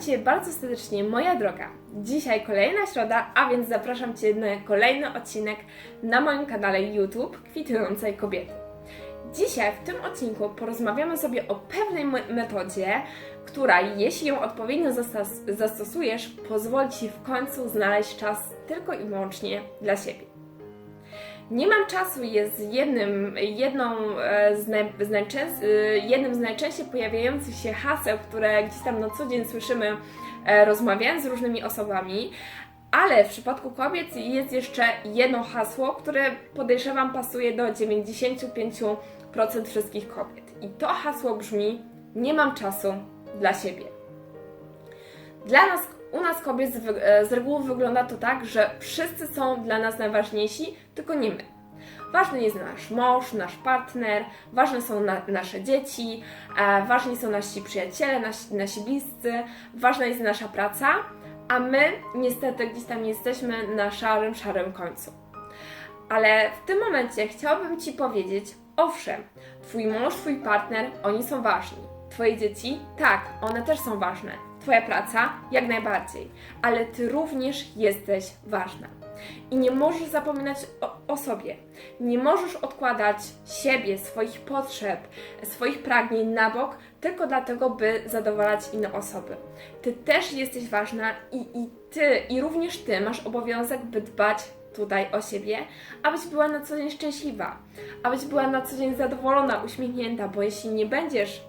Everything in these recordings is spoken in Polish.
Cię bardzo serdecznie, moja droga. Dzisiaj kolejna środa, a więc zapraszam Cię na kolejny odcinek na moim kanale YouTube Kwitującej Kobiety. Dzisiaj w tym odcinku porozmawiamy sobie o pewnej me- metodzie, która, jeśli ją odpowiednio zastos- zastosujesz, pozwoli Ci w końcu znaleźć czas tylko i wyłącznie dla siebie. Nie mam czasu jest jednym, jedną e, z, naj, z e, jednym z najczęściej pojawiających się haseł, które gdzieś tam na co dzień słyszymy e, rozmawiając z różnymi osobami, ale w przypadku kobiet jest jeszcze jedno hasło, które podejrzewam pasuje do 95% wszystkich kobiet. I to hasło brzmi: Nie mam czasu dla siebie. Dla nas, u nas kobiet e, z reguły wygląda to tak, że wszyscy są dla nas najważniejsi, tylko nie my. Ważny jest nasz mąż, nasz partner, ważne są na, nasze dzieci, e, ważni są nasi przyjaciele, nasi, nasi bliscy, ważna jest nasza praca, a my niestety gdzieś tam jesteśmy na szarym, szarym końcu. Ale w tym momencie chciałabym Ci powiedzieć, owszem, Twój mąż, Twój partner, oni są ważni. Twoje dzieci, tak, one też są ważne. Twoja praca, jak najbardziej. Ale Ty również jesteś ważna. I nie możesz zapominać o, o sobie. Nie możesz odkładać siebie, swoich potrzeb, swoich pragnień na bok, tylko dlatego, by zadowalać inne osoby. Ty też jesteś ważna i, i Ty, i również Ty masz obowiązek, by dbać tutaj o siebie, abyś była na co dzień szczęśliwa, abyś była na co dzień zadowolona, uśmiechnięta, bo jeśli nie będziesz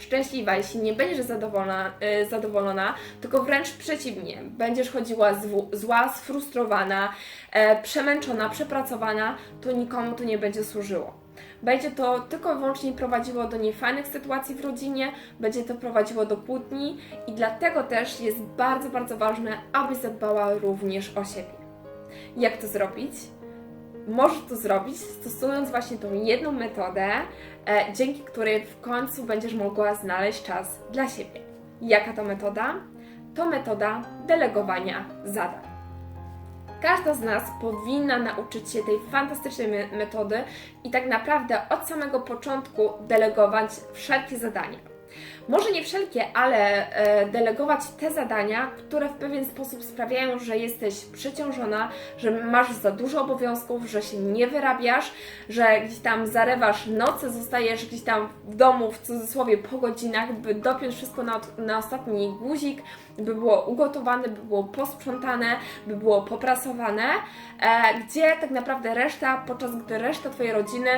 szczęśliwa, jeśli nie będziesz zadowolona, y, zadowolona tylko wręcz przeciwnie, będziesz chodziła zła, sfrustrowana, e, przemęczona, przepracowana, to nikomu to nie będzie służyło. Będzie to tylko i wyłącznie prowadziło do niefajnych sytuacji w rodzinie, będzie to prowadziło do kłótni i dlatego też jest bardzo, bardzo ważne, abyś zadbała również o siebie. Jak to zrobić? Możesz to zrobić stosując właśnie tą jedną metodę, e, dzięki której w końcu będziesz mogła znaleźć czas dla siebie. Jaka to metoda? To metoda delegowania zadań. Każda z nas powinna nauczyć się tej fantastycznej me- metody i tak naprawdę od samego początku delegować wszelkie zadania. Może nie wszelkie, ale e, delegować te zadania, które w pewien sposób sprawiają, że jesteś przeciążona, że masz za dużo obowiązków, że się nie wyrabiasz, że gdzieś tam zarywasz noce, zostajesz gdzieś tam w domu, w cudzysłowie, po godzinach, by dopiąć wszystko na, na ostatni guzik, by było ugotowane, by było posprzątane, by było poprasowane, e, gdzie tak naprawdę reszta, podczas gdy reszta Twojej rodziny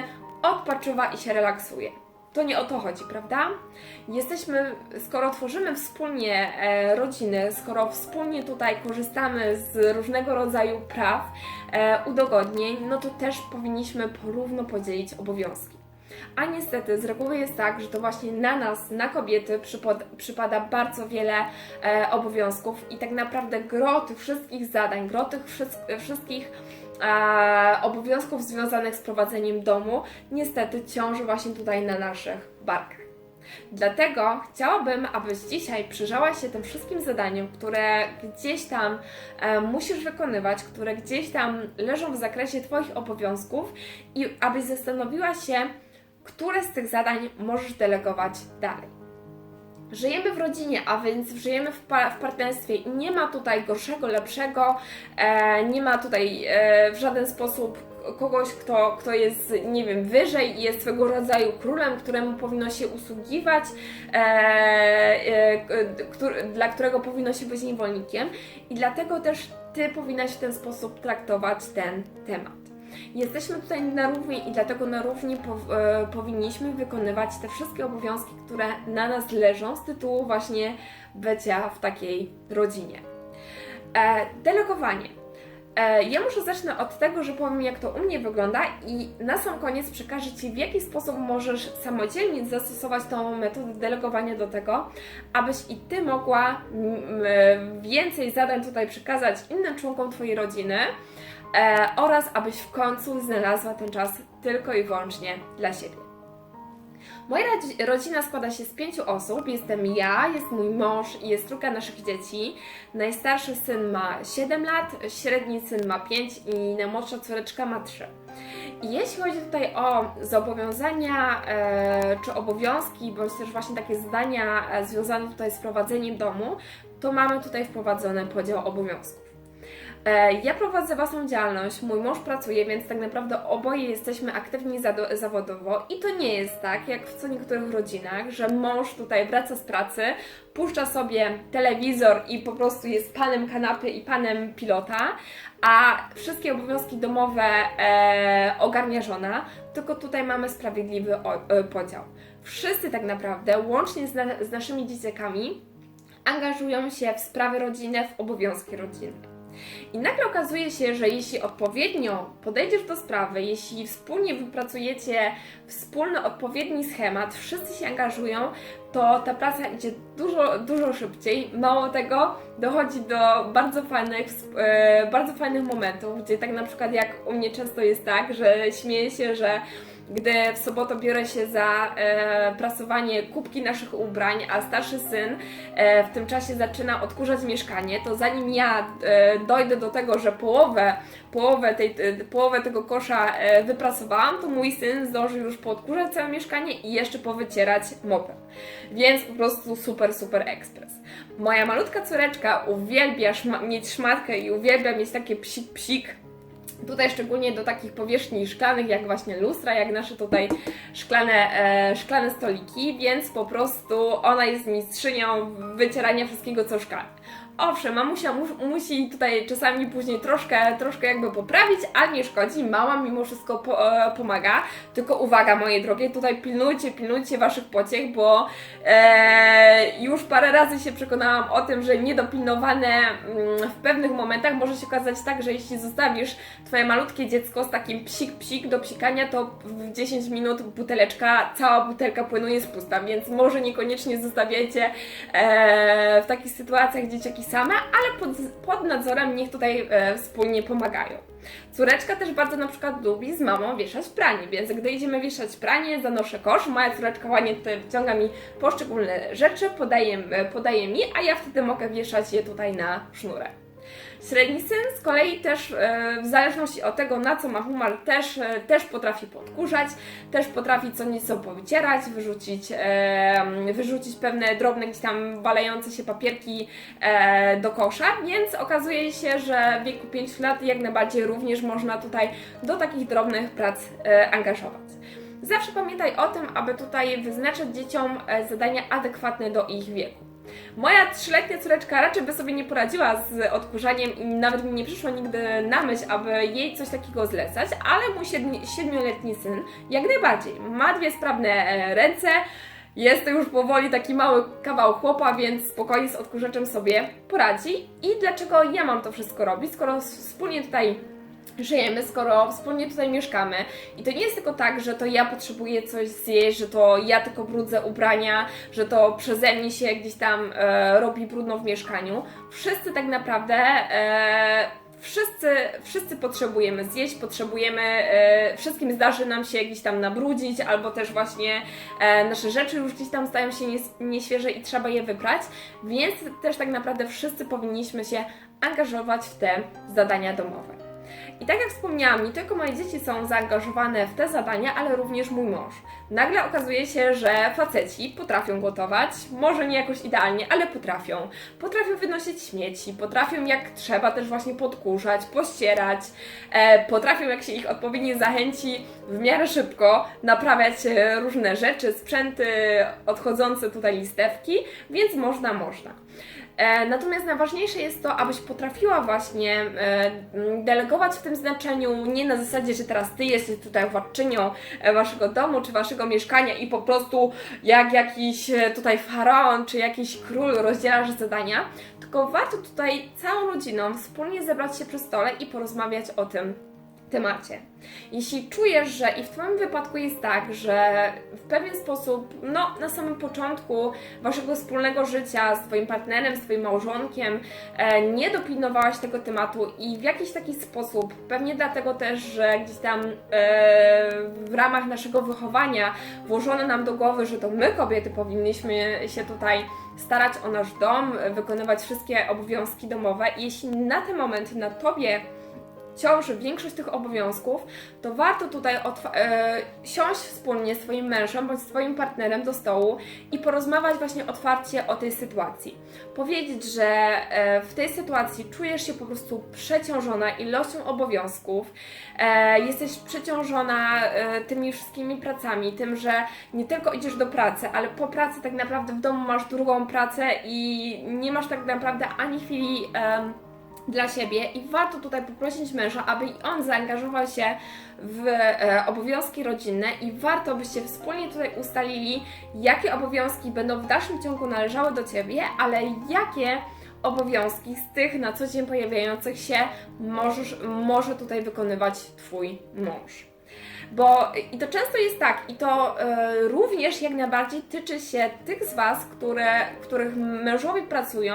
odpoczywa i się relaksuje. To nie o to chodzi, prawda? Jesteśmy, skoro tworzymy wspólnie e, rodziny, skoro wspólnie tutaj korzystamy z różnego rodzaju praw, e, udogodnień, no to też powinniśmy porówno podzielić obowiązki. A niestety z reguły jest tak, że to właśnie na nas, na kobiety przypad, przypada bardzo wiele e, obowiązków i tak naprawdę gro tych wszystkich zadań, gro tych wszyst- wszystkich e, obowiązków związanych z prowadzeniem domu niestety ciąży właśnie tutaj na naszych barkach. Dlatego chciałabym, abyś dzisiaj przyjrzała się tym wszystkim zadaniom, które gdzieś tam e, musisz wykonywać, które gdzieś tam leżą w zakresie Twoich obowiązków i abyś zastanowiła się, które z tych zadań możesz delegować dalej. Żyjemy w rodzinie, a więc żyjemy w, pa- w partnerstwie i nie ma tutaj gorszego, lepszego, e, nie ma tutaj e, w żaden sposób kogoś, kto, kto jest, nie wiem, wyżej i jest swego rodzaju królem, któremu powinno się usługiwać, e, e, który, dla którego powinno się być niewolnikiem i dlatego też Ty powinnaś w ten sposób traktować ten temat. Jesteśmy tutaj na równi i dlatego na równi e, powinniśmy wykonywać te wszystkie obowiązki, które na nas leżą z tytułu właśnie bycia w takiej rodzinie. E, delegowanie. E, ja może zacznę od tego, że powiem jak to u mnie wygląda i na sam koniec przekażę Ci w jaki sposób możesz samodzielnie zastosować tą metodę delegowania do tego, abyś i Ty mogła mm, e, więcej zadań tutaj przekazać innym członkom Twojej rodziny, e, oraz abyś w końcu znalazła ten czas tylko i wyłącznie dla siebie. Moja rodzi- rodzina składa się z pięciu osób. Jestem ja, jest mój mąż i jest trójka naszych dzieci. Najstarszy syn ma 7 lat, średni syn ma 5 i najmłodsza córeczka ma 3. I jeśli chodzi tutaj o zobowiązania e, czy obowiązki, bądź też właśnie takie zadania e, związane tutaj z prowadzeniem domu, to mamy tutaj wprowadzony podział obowiązków. E, Ja prowadzę własną działalność, mój mąż pracuje, więc tak naprawdę oboje jesteśmy aktywni zawodowo i to nie jest tak, jak w co niektórych rodzinach, że mąż tutaj wraca z pracy, puszcza sobie telewizor i po prostu jest panem kanapy i panem pilota, a wszystkie obowiązki domowe e, ogarnia żona, tylko tutaj mamy sprawiedliwy e, podział. Wszyscy tak naprawdę, łącznie z, na, z naszymi dzieciakami, angażują się w sprawy rodzinne, w obowiązki rodzinne. I nagle okazuje się, że jeśli odpowiednio podejdziesz do sprawy, jeśli wspólnie wypracujecie wspólny, odpowiedni schemat, wszyscy się angażują, to ta praca idzie dużo, dużo szybciej. Mało tego, dochodzi do bardzo fajnych, e, bardzo fajnych momentów, gdzie tak na przykład jak u mnie często jest tak, że śmieję się, że gdy w sobotę biorę się za e, prasowanie kubki naszych ubrań, a starszy syn e, w tym czasie zaczyna odkurzać mieszkanie, to zanim ja e, dojdę do tego, że połowę, połowę, tej, e, połowę tego kosza e, wyprasowałam, to mój syn zdąży już poodkurzać całe mieszkanie i jeszcze powycierać mopem. Więc po prostu super, super ekspres. Moja malutka córeczka uwielbia szma- mieć szmatkę i uwielbia mieć takie psik, psik Tutaj szczególnie do takich powierzchni szklanych, jak właśnie lustra, jak nasze tutaj szklane, e, szklane stoliki, więc po prostu ona jest mistrzynią wycierania wszystkiego, co szklane. Owszem, mamusia mu, musi tutaj czasami później troszkę, troszkę jakby poprawić, ale nie szkodzi, mama mimo wszystko po, e, pomaga. Tylko uwaga, moje drogie, tutaj pilnujcie, pilnujcie waszych pociech, bo e, już parę razy się przekonałam o tym, że niedopilnowane mm, w pewnych momentach może się okazać tak, że jeśli zostawisz twoje malutkie dziecko z takim psik-psik do psikania, to w 10 minut buteleczka, cała butelka płynu jest pusta, więc może niekoniecznie zostawiajcie e, w takich sytuacjach dzieciaki same, ale pod, pod nadzorem niech tutaj e, wspólnie pomagają. Córeczka też bardzo na przykład lubi z mamą wieszać pranie, więc gdy idziemy wieszać pranie, zanoszę kosz, moja córeczka ładnie tutaj wciąga mi poszczególne rzeczy, podaje, podaje mi, a ja wtedy mogę wieszać je tutaj na sznurę. Średni syn z kolei też e, w zależności od tego, na co ma humor, też, e, też potrafi podkurzać, też potrafi co nieco powycierać, wyrzucić, e, wyrzucić pewne drobne gdzieś tam walejące się papierki do kosza, więc okazuje się, że w wieku 5 lat jak najbardziej również można tutaj do takich drobnych prac angażować. Zawsze pamiętaj o tym, aby tutaj wyznaczać dzieciom zadania adekwatne do ich wieku. Moja trzyletnia córeczka raczej by sobie nie poradziła z odkurzaniem i nawet mi nie przyszło nigdy na myśl, aby jej coś takiego zlecać, ale mój siedmi- siedmioletni syn jak najbardziej ma dwie sprawne e, ręce. Jest to już powoli taki mały kawał chłopa, więc spokojnie z odkurzaczem sobie poradzi. I dlaczego ja mam to wszystko robić, skoro wspólnie tutaj żyjemy, skoro wspólnie tutaj mieszkamy. I to nie jest tylko tak, że to ja potrzebuję coś zjeść, że to ja tylko brudzę ubrania, że to przeze mnie się gdzieś tam e, robi brudno w mieszkaniu. Wszyscy tak naprawdę. E, Wszyscy, wszyscy potrzebujemy zjeść, potrzebujemy, e, wszystkim zdarzy nam się gdzieś tam nabrudzić, albo też właśnie e, nasze rzeczy już gdzieś tam stają się nies- nieświeże i trzeba je wyprać, więc też tak naprawdę wszyscy powinniśmy się angażować w te zadania domowe. I tak jak wspomniałam, nie tylko moje dzieci są zaangażowane w te zadania, ale również mój mąż. Nagle okazuje się, że faceci potrafią gotować, może nie jakoś idealnie, ale potrafią. Potrafią wynosić śmieci, potrafią jak trzeba też właśnie podkurzać, pościerać, e, potrafią jak się ich odpowiednio zachęci w miarę szybko naprawiać e, różne rzeczy, sprzęty odchodzące tutaj listewki, więc można, można. E, Natomiast najważniejsze jest to, abyś potrafiła właśnie e, delegować w tym znaczeniu, nie na zasadzie, że teraz ty jesteś tutaj władczynią e, waszego domu czy waszego mieszkania i po prostu jak jakiś tutaj faraon czy jakiś król rozdzielasz zadania, tylko warto tutaj całą rodziną wspólnie zebrać się przy stole i porozmawiać o tym temacie. Jeśli czujesz, że i w Twoim wypadku jest tak, że w pewien sposób, no na samym początku Waszego wspólnego życia z Twoim partnerem, z Twoim małżonkiem e, nie dopilnowałaś tego tematu i w jakiś taki sposób, pewnie dlatego też, że gdzieś tam e, w ramach naszego wychowania włożono nam do głowy, że to my kobiety powinniśmy się tutaj starać o nasz dom, wykonywać wszystkie obowiązki domowe. I jeśli na ten moment na Tobie ciąży większość tych obowiązków, to warto tutaj e, siąść wspólnie z Twoim mężem bądź swoim partnerem do stołu i porozmawiać właśnie otwarcie o tej sytuacji. Powiedzieć, że e, w tej sytuacji czujesz się po prostu przeciążona ilością obowiązków, e, jesteś przeciążona e, tymi wszystkimi pracami, tym, że nie tylko idziesz do pracy, ale po pracy tak naprawdę w domu masz drugą pracę i nie masz tak naprawdę ani chwili. em, dla siebie i warto tutaj poprosić męża, aby i on zaangażował się w e, obowiązki rodzinne i warto byście wspólnie tutaj ustalili, jakie obowiązki będą w dalszym ciągu należały do Ciebie, ale jakie obowiązki z tych na co dzień pojawiających się możesz, może tutaj wykonywać Twój mąż. Bo i to często jest tak, i to e, również jak najbardziej tyczy się tych z Was, które, których mężowie pracują,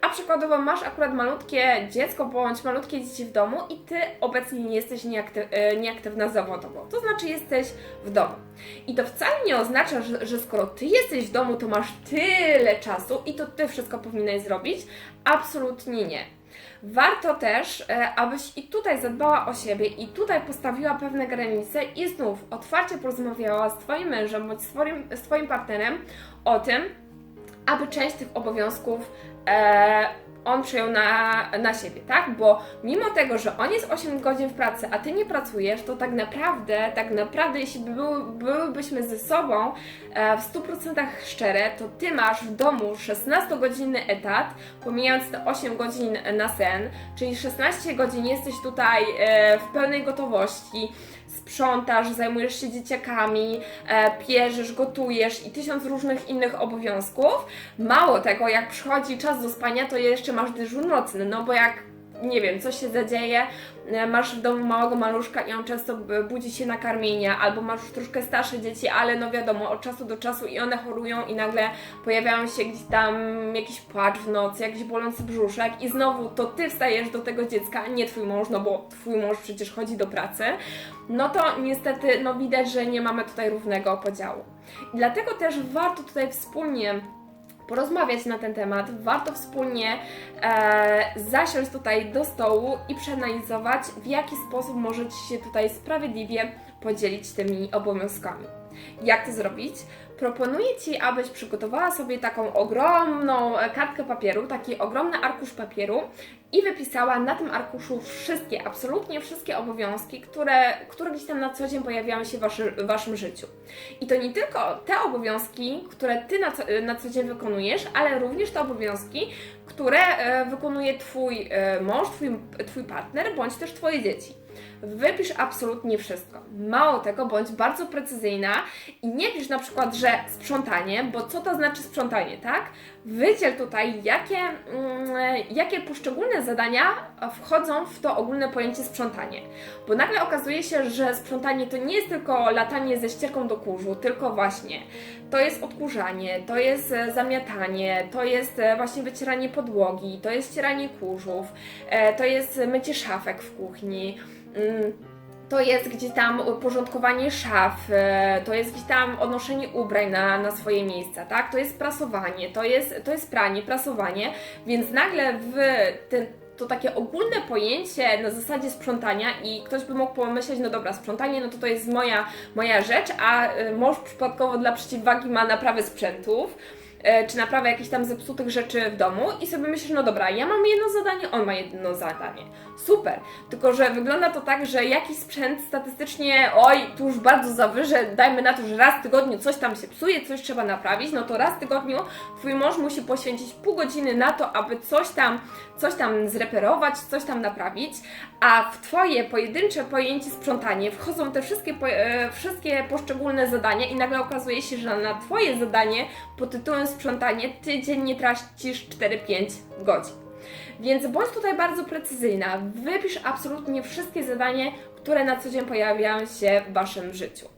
a przykładowo masz akurat malutkie dziecko bądź malutkie dzieci w domu i Ty obecnie nie jesteś nieaktyw, e, nieaktywna zawodowo. To znaczy jesteś w domu. I to wcale nie oznacza, że, że skoro Ty jesteś w domu, to masz tyle czasu i to Ty wszystko powinnaś zrobić. Absolutnie nie. Warto też, e, abyś i tutaj zadbała o siebie i tutaj postawiła pewne granice i znów otwarcie porozmawiała z Twoim mężem bądź swoim, z Twoim partnerem o tym, aby część tych obowiązków e, on przejął na, na siebie, tak? Bo mimo tego, że on jest 8 godzin w pracy, a ty nie pracujesz, to tak naprawdę, tak naprawdę, jeśli by były, byłybyśmy ze sobą e, w 100% szczere, to ty masz w domu 16-godzinny etat, pomijając te 8 godzin na sen, czyli 16 godzin jesteś tutaj e, w pełnej gotowości sprzątasz, zajmujesz się dzieciakami, e, pierzysz, gotujesz i tysiąc różnych innych obowiązków. Mało tego, jak przychodzi czas do spania, to jeszcze masz dyżur nocny, no bo jak nie wiem, coś się zadzieje, e, masz w domu małego maluszka i on często budzi się na karmienie, albo masz troszkę starsze dzieci, ale no wiadomo, od czasu do czasu i one chorują i nagle pojawiają się gdzieś tam jakiś płacz w nocy, jakiś bolący brzuszek i znowu to ty wstajesz do tego dziecka, nie twój mąż, no bo twój mąż przecież chodzi do pracy, no to niestety no widać, że nie mamy tutaj równego podziału. I dlatego też warto tutaj wspólnie porozmawiać na ten temat, warto wspólnie e, zasiąść tutaj do stołu i przeanalizować, w jaki sposób możecie się tutaj sprawiedliwie podzielić tymi obowiązkami. Jak to zrobić? Proponuję Ci, abyś przygotowała sobie taką ogromną kartkę papieru, taki ogromny arkusz papieru i wypisała na tym arkuszu wszystkie, absolutnie wszystkie obowiązki, które, które gdzieś tam na co dzień pojawiają się w, waszy, w Waszym życiu. I to nie tylko te obowiązki, które Ty na co, na co dzień wykonujesz, ale również te obowiązki, które e, wykonuje Twój e, mąż, twój, twój partner, bądź też Twoje dzieci. Wypisz absolutnie wszystko. Mało tego, bądź bardzo precyzyjna i nie pisz na przykład, że sprzątanie, bo co to znaczy sprzątanie, tak? Wydziel tutaj, jakie, mm, jakie poszczególne zadania wchodzą w to ogólne pojęcie sprzątanie. Bo nagle okazuje się, że sprzątanie to nie jest tylko latanie ze ścierką do kurzu, tylko właśnie to jest odkurzanie, to jest e, zamiatanie, to jest e, właśnie wycieranie podłogi, to jest ścieranie kurzów, e, to jest mycie szafek w kuchni. To jest gdzieś tam porządkowanie szaf, e, to jest gdzieś tam odnoszenie ubrań na, na swoje miejsca, tak? To jest prasowanie, to jest, to jest pranie, prasowanie, więc nagle w ten, to takie ogólne pojęcie na zasadzie sprzątania i ktoś by mógł pomyśleć, no dobra, sprzątanie, no to to jest moja, moja rzecz, a y, mąż przypadkowo dla przeciwwagi ma naprawę sprzętów, e, czy naprawę jakichś tam zepsutych rzeczy w domu i sobie myślisz, no dobra, ja mam jedno zadanie, on ma jedno zadanie. Super, tylko że wygląda to tak, że jakiś sprzęt statystycznie, oj, tu już bardzo zawyżę, dajmy na to, że raz w tygodniu coś tam się psuje, coś trzeba naprawić, no to raz w tygodniu Twój mąż musi poświęcić pół godziny na to, aby coś tam, coś tam zreperować, coś tam naprawić, a w Twoje pojedyncze pojęcie sprzątanie wchodzą te wszystkie, po, e, wszystkie poszczególne zadania i nagle okazuje się, że na Twoje zadanie pod tytułem sprzątanie Ty dziennie tracisz 4-5 godzin. Więc bądź tutaj bardzo precyzyjna, wypisz absolutnie wszystkie zadania, które na co dzień pojawiają się w Waszym życiu.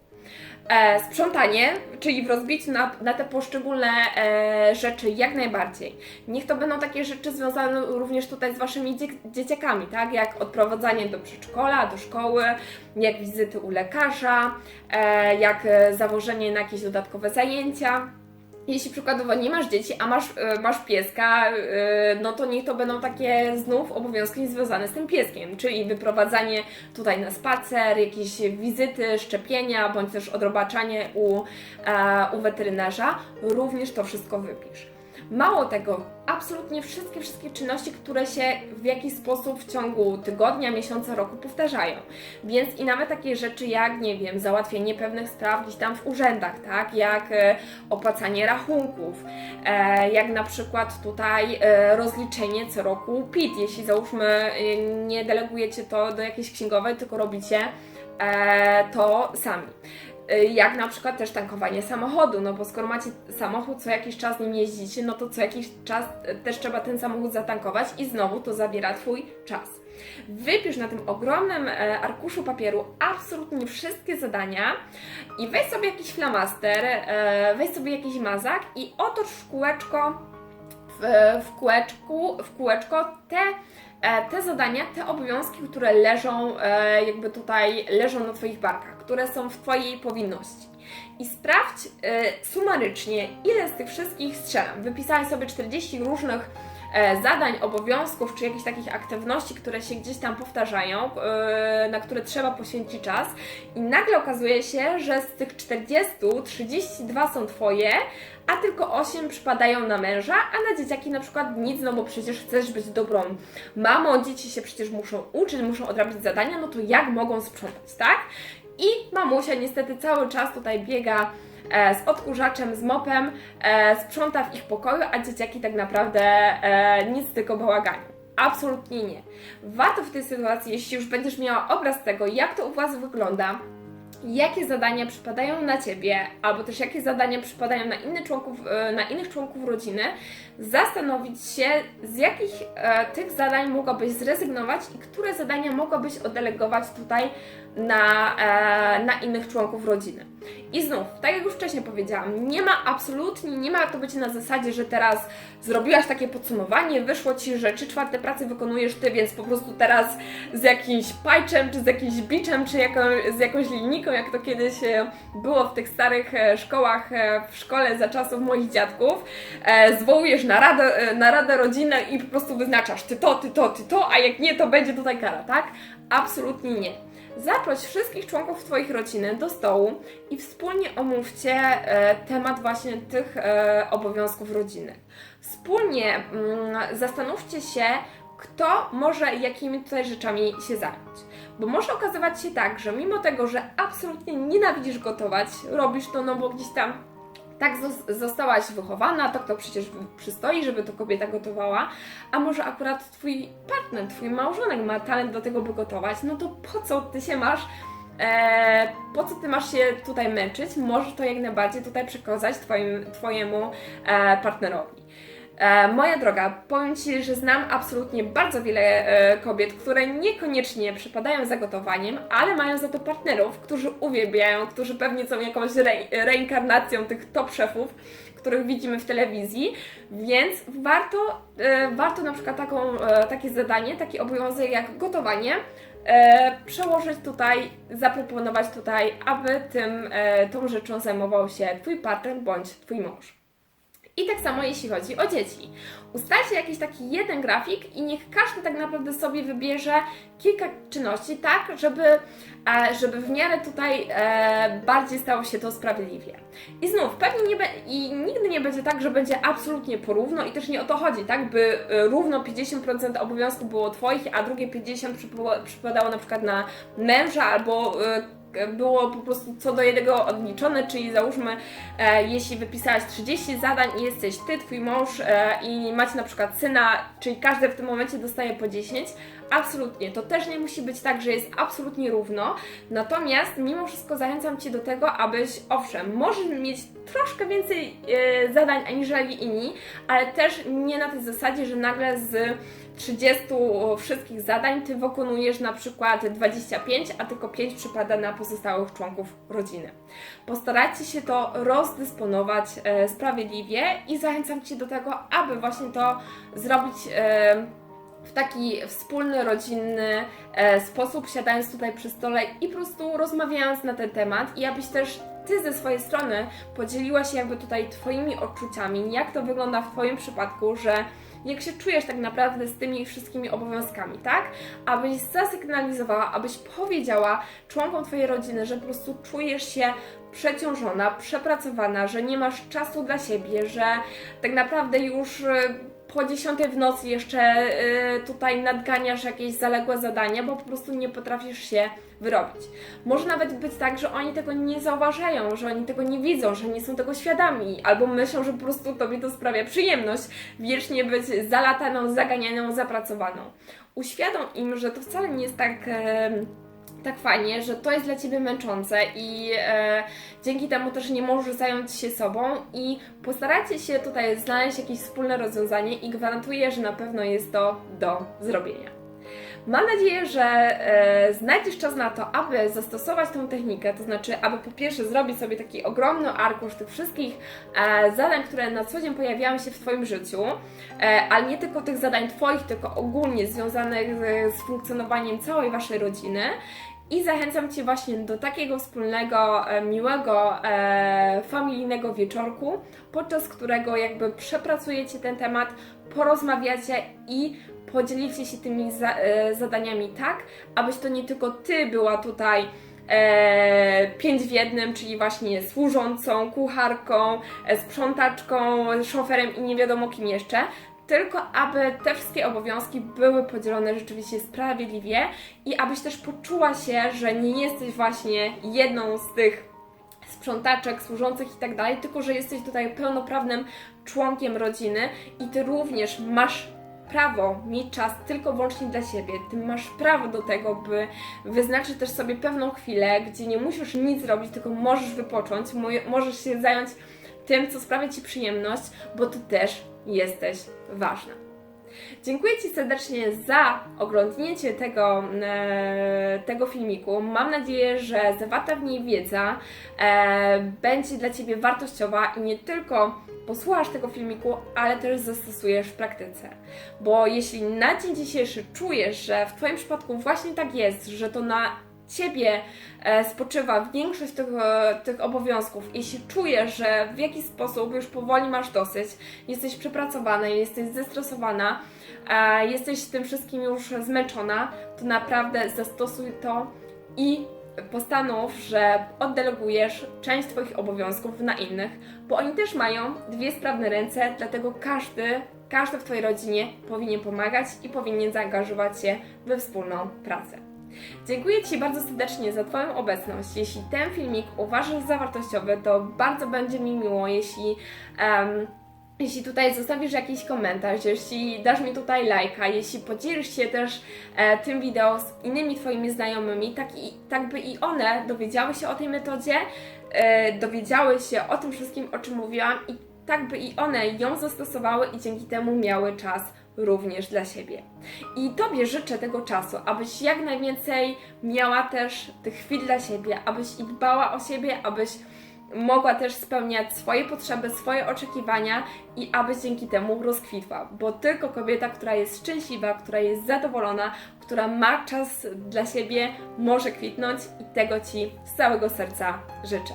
E, sprzątanie, czyli w rozbiciu na, na te poszczególne e, rzeczy jak najbardziej. Niech to będą takie rzeczy związane również tutaj z Waszymi dzie dzieciakami, tak? Jak odprowadzanie do przedszkola, do szkoły, jak wizyty u lekarza, e, jak e, zawożenie na jakieś dodatkowe zajęcia. Jeśli przykładowo nie masz dzieci, a masz, e, masz pieska, e, no to niech to będą takie znów obowiązki związane z tym pieskiem, czyli wyprowadzanie tutaj na spacer, jakieś wizyty, szczepienia, bądź też odrobaczanie u, e, u weterynarza. Również to wszystko wypisz. Mało tego, absolutnie wszystkie, wszystkie czynności, które się w jakiś sposób w ciągu tygodnia, miesiąca, roku powtarzają. Więc i nawet takie rzeczy jak, nie wiem, załatwienie pewnych spraw gdzieś tam w urzędach, tak, jak e, opłacanie rachunków, e, jak na przykład tutaj e, rozliczenie co roku PIT, jeśli załóżmy nie delegujecie to do jakiejś księgowej, tylko robicie to sami. Y, jak na przykład też tankowanie samochodu, no bo skoro macie samochód, co jakiś czas nim jeździcie, no to co jakiś czas y, też trzeba ten samochód zatankować i znowu to zabiera Twój czas. Wypisz na tym ogromnym e, arkuszu papieru absolutnie wszystkie zadania i weź sobie jakiś flamaster, e, weź sobie jakiś mazak i otocz w kółeczko, w, w kółeczku, w kółeczko te te zadania, te obowiązki, które leżą e, jakby tutaj, leżą na Twoich barkach, które są w Twojej powinności. I sprawdź e, sumarycznie, ile z tych wszystkich strzelam. Wypisałeś sobie 40 różnych e, zadań, obowiązków, czy jakichś takich aktywności, które się gdzieś tam powtarzają, e, na które trzeba poświęcić czas i nagle okazuje się, że z tych 40, 32 są Twoje, a tylko 8 przypadają na męża, a na dzieciaki na przykład nic, no bo przecież chcesz być dobrą mamą, dzieci się przecież muszą uczyć, muszą odrabiać zadania, no to jak mogą sprzątać, tak? I mamusia niestety cały czas tutaj biega e, z odkurzaczem, z mopem, e, sprząta w ich pokoju, a dzieciaki tak naprawdę e, nic tylko bałaganiu. Absolutnie nie. Warto w tej sytuacji, jeśli już będziesz miała obraz tego, jak to u Was wygląda, jakie zadania przypadają na Ciebie, albo też jakie zadania przypadają na, innych członków, e, na innych członków rodziny, zastanowić się, z jakich e, tych zadań mogłabyś zrezygnować i które zadania mogłabyś oddelegować tutaj na, e, na innych członków rodziny. I znów, tak jak już wcześniej powiedziałam, nie ma absolutnie, nie ma to być na zasadzie, że teraz zrobiłaś takie podsumowanie, wyszło Ci, że trzy czwarte pracy wykonujesz Ty, więc po prostu teraz z jakimś pajczem, czy z jakimś biczem, czy jako, z jakąś linijką, jak to kiedyś e, było w tych starych e, szkołach, e, w szkole za czasów moich dziadków, e, zwołujesz na radę, e, na radę rodzinę i po prostu wyznaczasz ty to, ty to, ty to, a jak nie, to będzie tutaj kara, tak? Absolutnie nie. Zaproś wszystkich członków Twoich rodziny do stołu i wspólnie omówcie e, temat właśnie tych e, obowiązków rodzinnych. Wspólnie mm, zastanówcie się, kto może jakimi tutaj rzeczami się zająć. Bo może okazywać się tak, że mimo tego, że absolutnie nienawidzisz gotować, robisz to, no bo gdzieś tam tak zos- zostałaś wychowana, to kto przecież przystoi, żeby to kobieta gotowała, a może akurat twój partner, twój małżonek ma talent do tego, by gotować, no to po co ty się masz, e, po co ty masz się tutaj męczyć? Możesz to jak najbardziej tutaj przekazać twoim, twojemu e, partnerowi. E, moja droga, powiem Ci, że znam absolutnie bardzo wiele e, kobiet, które niekoniecznie przepadają za gotowaniem, ale mają za to partnerów, którzy uwielbiają, którzy pewnie są jakąś re- reinkarnacją tych top szefów, których widzimy w telewizji, więc warto, e, warto na przykład taką, takie zadanie, taki obowiązek jak gotowanie przełożyć tutaj, zaproponować tutaj, aby tym, tą rzeczą zajmował się Twój partner bądź Twój mąż. I tak samo jeśli chodzi o dzieci. Ustalcie jakiś taki jeden grafik i niech każdy tak naprawdę sobie wybierze kilka czynności, tak, żeby, e, żeby w miarę tutaj e, bardziej stało się to sprawiedliwie. I znów, pewnie nie i nigdy nie będzie tak, że będzie absolutnie porówno i też nie o to chodzi, tak, by e, równo 50% obowiązków było Twoich, a drugie 50% przypadało, na przykład na męża albo było po prostu co do jednego odliczone, czyli załóżmy, e, jeśli wypisałaś 30 zadań i jesteś ty, twój mąż e, i macie na przykład syna, czyli każdy w tym momencie dostaje po 10, absolutnie, to też nie musi być tak, że jest absolutnie równo, natomiast mimo wszystko zachęcam Cię do tego, abyś, owszem, możesz mieć troszkę więcej e, zadań aniżeli inni, ale też nie na tej zasadzie, że nagle z 30 wszystkich zadań Ty wykonujesz na przykład 25, a tylko 5 przypada na pozostałych członków rodziny. Postarajcie się to rozdysponować e, sprawiedliwie i zachęcam Cię do tego, aby właśnie to zrobić e, w taki wspólny, rodzinny e, sposób, siadając tutaj przy stole i po prostu rozmawiając na ten temat i abyś też Ty ze swojej strony podzieliłaś się jakby tutaj Twoimi odczuciami, jak to wygląda w Twoim przypadku, że jak się czujesz tak naprawdę z tymi wszystkimi obowiązkami, tak? Abyś zasygnalizowała, abyś powiedziała członkom Twojej rodziny, że po prostu czujesz się przeciążona, przepracowana, że nie masz czasu dla siebie, że tak naprawdę już y, po 10 w nocy jeszcze y, tutaj nadganiasz jakieś zaległe zadania, bo po prostu nie potrafisz się wyrobić. Może nawet być tak, że oni tego nie zauważają, że oni tego nie widzą, że nie są tego świadomi, albo myślą, że po prostu tobie to sprawia przyjemność wiecznie być zalataną, zaganianą, zapracowaną. Uświadom im, że to wcale nie jest tak. Tak fajnie, że to jest dla Ciebie męczące i e, dzięki temu też nie możesz zająć się sobą i postarajcie się tutaj znaleźć jakieś wspólne rozwiązanie i gwarantuję, że na pewno jest to do zrobienia. Mam nadzieję, że e, znajdziesz czas na to, aby zastosować tą technikę, to znaczy, aby po pierwsze zrobić sobie taki ogromny arkusz tych wszystkich e, zadań, które na co dzień pojawiają się w Twoim życiu, e, ale nie tylko tych zadań Twoich, tylko ogólnie związanych z, z funkcjonowaniem całej Waszej rodziny. I zachęcam Cię właśnie do takiego wspólnego, e, miłego, e, familijnego wieczorku, podczas którego jakby przepracujecie ten temat, porozmawiacie i podzielicie się tymi e, zadaniami tak, abyś to nie tylko Ty była tutaj e, pięć w jednym, czyli właśnie służącą, kucharką, sprzątaczką, szoferem i nie wiadomo kim jeszcze, tylko aby te wszystkie obowiązki były podzielone rzeczywiście sprawiedliwie i abyś też poczuła się, że nie jesteś właśnie jedną z tych sprzątaczek, służących i tak dalej, tylko że jesteś tutaj pełnoprawnym członkiem rodziny i ty również masz prawo mieć czas tylko wyłącznie dla siebie. Ty masz prawo do tego, by wyznaczyć też sobie pewną chwilę, gdzie nie musisz nic robić, tylko możesz wypocząć, mo- możesz się zająć tym, co sprawia Ci przyjemność, bo Ty też jesteś ważna. Dziękuję Ci serdecznie za oglądnięcie tego, e, tego filmiku. Mam nadzieję, że zawarta w niej wiedza e, będzie dla Ciebie wartościowa i nie tylko posłuchasz tego filmiku, ale też zastosujesz w praktyce. Bo jeśli na dzień dzisiejszy czujesz, że w Twoim przypadku właśnie tak jest, że to na Ciebie e, spoczywa większość tych, e, tych obowiązków, jeśli czujesz, że w jakiś sposób już powoli masz dosyć, jesteś przepracowana, jesteś zestresowana, e, jesteś tym wszystkim już zmęczona, to naprawdę zastosuj to i postanów, że oddelegujesz część Twoich obowiązków na innych, bo oni też mają dwie sprawne ręce, dlatego każdy, każdy w Twojej rodzinie powinien pomagać i powinien zaangażować się we wspólną pracę. Dziękuję Ci bardzo serdecznie za Twoją obecność. Jeśli ten filmik uważasz za wartościowy, to bardzo będzie mi miło, jeśli, em, jeśli tutaj zostawisz jakiś komentarz, jeśli dasz mi tutaj lajka, jeśli podzielisz się też e, tym wideo z innymi Twoimi znajomymi, tak, i, tak by i one dowiedziały się o tej metodzie, e, dowiedziały się o tym wszystkim, o czym mówiłam i tak by i one ją zastosowały i dzięki temu miały czas również dla siebie. I Tobie życzę tego czasu, abyś jak najwięcej miała też tych chwil dla siebie, abyś i dbała o siebie, abyś mogła też spełniać swoje potrzeby, swoje oczekiwania i abyś dzięki temu rozkwitła, bo tylko kobieta, która jest szczęśliwa, która jest zadowolona, która ma czas dla siebie, może kwitnąć i tego Ci z całego serca życzę.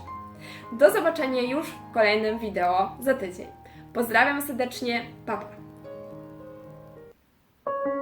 Do zobaczenia już w kolejnym wideo za tydzień. Pozdrawiam serdecznie, papa. thank you